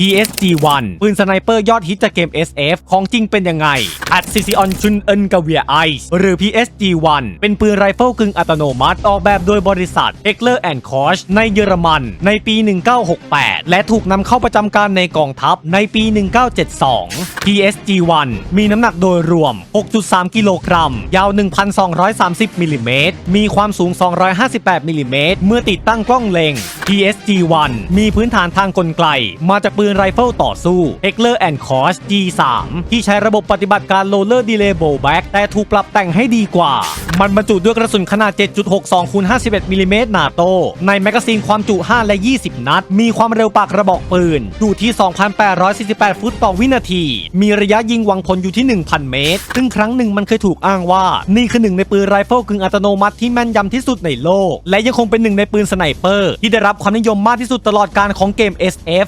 PSG-1 ปืนสไนเปอร์ยอดฮิตจากเกม SF ของจริงเป็นยังไง อัดซิซิออนชุนเอินกาเวียไอส์หรือ PSG-1 เป็นปืนไรเฟิลกึ่งอัตโนมัติออกแบบโดยบริษัท e c k l e r Koch ในเยอรมัน ในปี 1968 และถูกนำเข้าประจำการในกองทัพในปี 1972 PSG-1 มีน้ำหนักโดยรวม 6.3 กิโลกรัม ยาว 1,230มิลลิเมตรมีความสูง 258มิลลิเมตรเมื่อติดตั้งกล้องเล็ง PSG-1 มีพื้นฐานทางกลไก มาจากปืนไรเฟิลต่อสู้ e c k l e r Koch G3 ที่ใช้ระบบปฏิบัติการ Roller Delay Blowback แต่ถูกปรับแต่งให้ดีกว่า มันบรรจุด้วยกระสุนขนาด 7.62คูณ51มิลลิเมตรนาโต ในแมกกาซีนความจุ 5 และ 20 นัด มีความเร็วปากกระบอกปืน อยู่ที่ 2,848 ฟุตต่อวินาที มีระยะยิงวางพลอยู่ที่ 1,000 เมตร ซึ่งครั้งหนึ่งมันเคยถูกอ้างว่า นี่คือหนึ่งในปืนไรเฟิลกึ่งอัตโนมัติที่แม่นยำที่สุดในโลก และยังคงเป็นหนึ่งในปืนสไนเปอร์ ที่ได้รับความนิยมมากที่สุดตลอดการของเกม SF